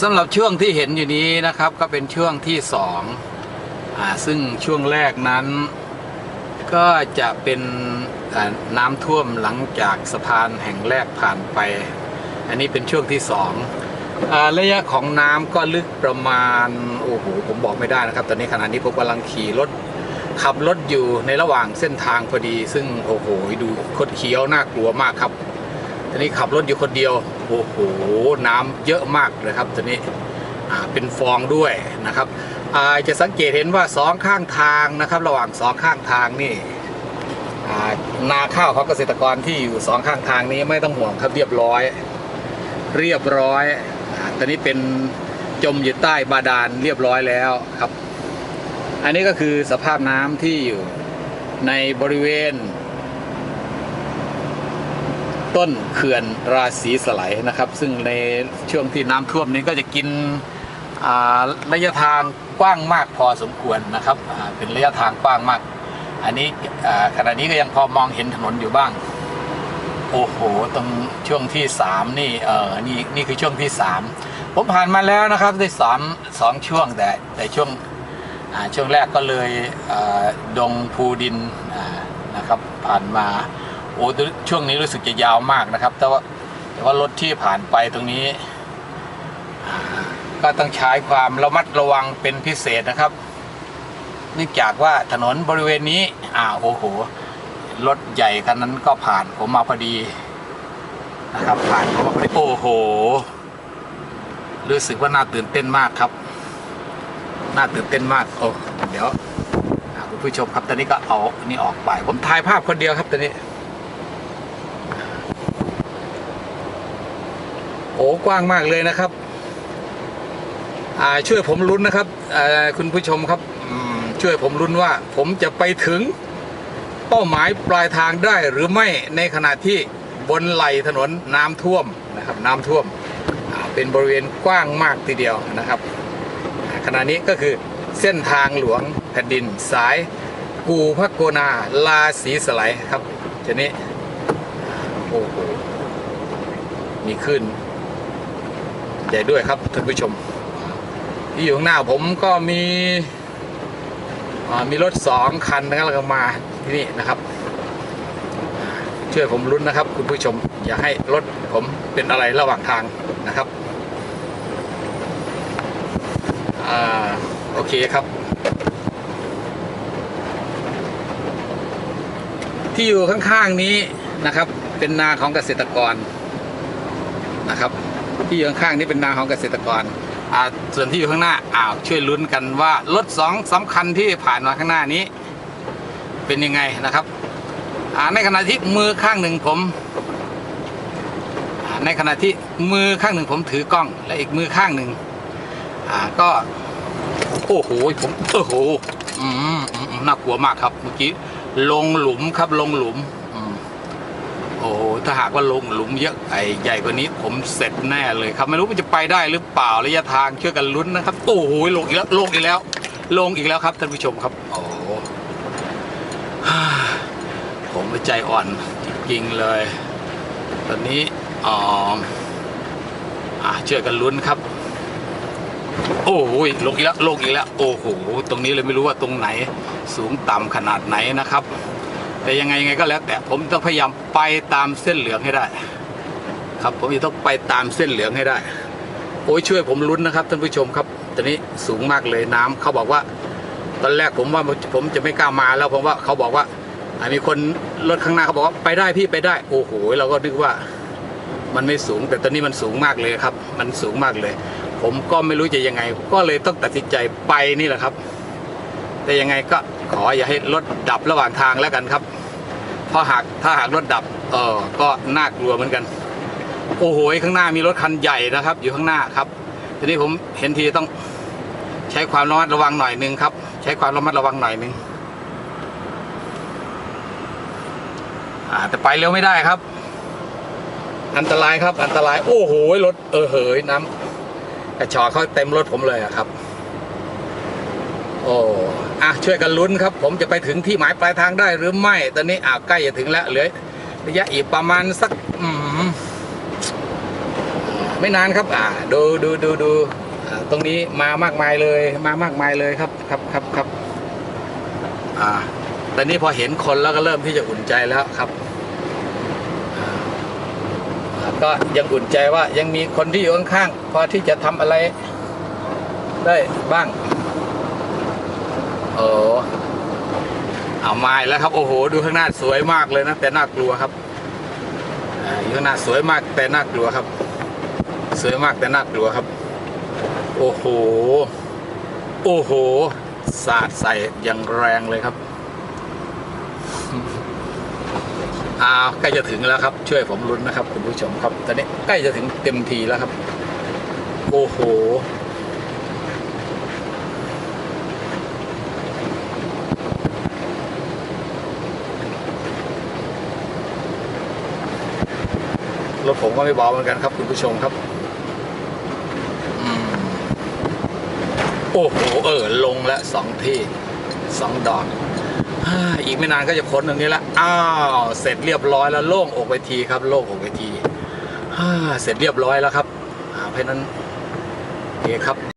สำหรับช่วงที่เห็นอยู่นี้นะครับก็เป็นช่วงที่สองอซึ่งช่วงแรกนั้น ก็จะเป็นน้ำท่วมหลังจากสะพานแห่งแรกผ่านไป อันนี้เป็นช่วงที่สองอระยะของน้ำก็ลึกประมาณโอ้โหผมบอกไม่ได้นะครับ ตอนนี้ขณะนี้ผมกำลังขี่รถขับรถอยู่ในระหว่างเส้นทางพอดี ซึ่งโอ้โหดูคดเคี้ยวน่ากลัวมากครับ อนนี้ขับรถอยู่คนเดียวโอ้โหน้ำเยอะมากเลยครับตอนนี้เป็นฟองด้วยนะครับอาจะสังเกตเห็นว่าสองข้างทางนะครับ ระหว่างสองข้างทางนี่นาข้าวของเกษตรกรที่อยู่สองข้างทางนี้ไม่ต้องห่วงครับเรียบร้อย เรียบร้อยตอนนี้เป็นจมอยู่ใต้บาดาลเรียบร้อยแล้วครับ อันนี้ก็คือสภาพน้ำที่อยู่ในบริเวณ ต้นเขื่อนราศีสไลด์นะครับ ซึ่งในช่วงที่น้ำท่วมนี้ก็จะกินระยะทางกว้างมากพอสมควรนะครับเป็นระยะทางกว้างมาก อันนี้ขณะนี้ก็ยังพอมองเห็นถนนอยู่บ้าง โอ้โหตรงช่วงที่สามนี่เออนี่นี่คือช่วงที่สามผมผ่านมาแล้วนะครับได้สามสองช่วงแต่แต่ช่วงช่วงแรกก็เลยอ่าดงภูดินนะครับผ่านมา โอ้ช่วงนี้รู้สึกจะยาวมากนะครับ แต่ว่าแต่ว่ารถที่ผ่านไปตรงนี้ ก็ต้องใช้ความระมัดระวังเป็นพิเศษนะครับ เนื่องจากว่าถนนบริเวณนี้อ่าโอ้โหรถใหญ่คันนั้นก็ผ่านผมมาพอดีนะครับ ผ่านผมมาพอดีโอ้โห รู้สึกว่าน่าตื่นเต้นมากครับ น่าตื่นเต้นมากโอ้เดี๋ยวคุณผู้ชมครับตอนนี้ก็เอาอันนี้ออกไป ผมถ่ายภาพคนเดียวครับตอนนี้ โอ้กว้างมากเลยนะครับช่วยผมลุ้นนะครับคุณผู้ชมครับช่วยผมลุ้นว่าผมจะไปถึงเป้าหมายปลายทางได้หรือไม่ในขณะที่บนไหลถนนน้ำท่วมนะครับน้ำท่วมเป็นบริเวณกว้างมากทีเดียวนะครับขณะนี้ก็คือเส้นทางหลวงแผ่นดินสายกูพักโกนาลาสีสไลด์ครับทีนี้โอ้โหมีขึ้น ใหญ่ด้วยครับท่านผู้ชม ที่อยู่ข้างหน้าผมก็มีมีรถสองคันนะครับแล้วก็มาที่นี่นะครับช่วยผมลุ้นนะครับ คุณผู้ชมอย่าให้รถผมเป็นอะไรระหว่างทางนะครับอ่าโอเคครับ ที่อยู่ข้างๆนี้นะครับเป็นนาของเกษตรกรนะครับ ที่อยู่ข้างๆนี้เป็นนาของเกษตรกรอ่าส่วนที่อยู่ข้างหน้าอ้าวช่วยลุ้นกันว่ารถสองสำคัญที่ผ่านมาข้างหน้านี้ เป็นยังไงนะครับอ่าในขณะที่มือข้างหนึ่งผมอ่าในขณะที่มือข้างหนึ่งผมถือกล้อง และอีกมือข้างหนึ่งอ่าก็โอ้โหผมโอ้โหอืมอืมอืมน่ากลัวมากครับเมื่อกี้ลงหลุมครับลงหลุม โอ้โหถ้าหากว่าลงหลุมเยอะไอ้ใหญ่กว่านี้ผมเสร็จแน่เลยครับ ไม่รู้มันจะไปได้หรือเปล่าระยะทางช่วยกันลุ้นนะครับ โอ้โหลงอีกแล้วลงอีกแล้ว ลงอีกแล้วครับท่านผู้ชมครับ โอ้ผมใจอ่อนจริงๆเลย ตอนนี้อ๋ออ่าช่วยกันลุ้นครับ โอ้โหลงอีกแล้วลงอีกแล้ว โอ้โห ตรงนี้เลยไม่รู้ว่าตรงไหน สูงต่ำขนาดไหนนะครับ แต่ยังไงยังไงก็แล้วแต่ผมต้องพยายามไปตามเส้นเหลืองให้ได้ ครับผมจะต้องไปตามเส้นเหลืองให้ได้ โอ้ยช่วยผมลุ้นนะครับท่านผู้ชมครับตอนนี้สูงมากเลยน้ำเขาบอกว่า ตอนแรกผมว่าผมจะไม่กล้ามาแล้วผมว่าเขาบอกว่าอ่ามีคนรถข้างหน้าเขาบอกว่าไปได้พี่ไปได้ โอ้โหเราก็นึกว่ามันไม่สูง แต่ตอนนี้มันสูงมากเลยครับ มันสูงมากเลย ผมก็ไม่รู้จะยังไง ก็เลยต้องตัดสินใจไปนี่แหละครับ แต่ยังไงก็ขออย่าให้รถดับระหว่างทางแล้วกันครับ เพราะหากถ้าหากรถดับเออก็น่ากลัวเหมือนกัน โอ้โหข้างหน้ามีรถคันใหญ่นะครับ อยู่ข้างหน้าครับ ทีนี้ผมเห็นทีต้องใช้ความระมัดระวังหน่อยนึงครับ ใช้ความระมัดระวังหน่อยนึงอ่าแต่ไปเร็วไม่ได้ครับ อันตรายครับ อันตราย โอ้โหรถเออเหยน้ำกระชอเขาเต็มรถผมเลยอะครับ โอ้ อะช่วยกันลุ้นครับ ผมจะไปถึงที่หมายปลายทางได้หรือไม่ ตอนนี้อ่าใกล้จะถึงแล้วเหลือระยะอีกประมาณสักอืมไม่นานครับ อ่าดูดูดูดูตรงนี้มามากมายเลยมามากมายเลยครับครับครับครับอ่าตอนนี้พอเห็นคนแล้วก็เริ่มที่จะอุ่นใจแล้วครับก็ยังอุ่นใจว่ายังมีคนที่อยู่ข้างๆพอที่จะทำอะไรได้บ้าง โอ้เอาไม้แล้วครับ โอ้โห ดูข้างหน้าสวยมากเลยนะ แต่น่ากลัวครับอยู่ข้างหน้าสวยมากแต่น่ากลัวครับ สวยมากแต่น่ากลัวครับ โอ้โห โอ้โห สาดใส่อย่างแรงเลยครับอ้าวใกล้จะถึงแล้วครับ ช่วยผมลุ้นนะครับ คุณผู้ชมครับ ตอนนี้ใกล้จะถึงเต็มทีแล้วครับ โอ้โห รถผมก็ไม่เบาเหมือนกันครับ คุณผู้ชมครับอืมโอ้โหเออลงแล้วสองที่สองดอกอ่าอีกไม่นานก็จะพ้นตรงนี้ละอ้าวเสร็จเรียบร้อยแล้วโล่งอกไปทีครับ โล่งอกไปทีอ่าเสร็จเรียบร้อยแล้วครับอาเพราะฉะนั้นโอเคครับ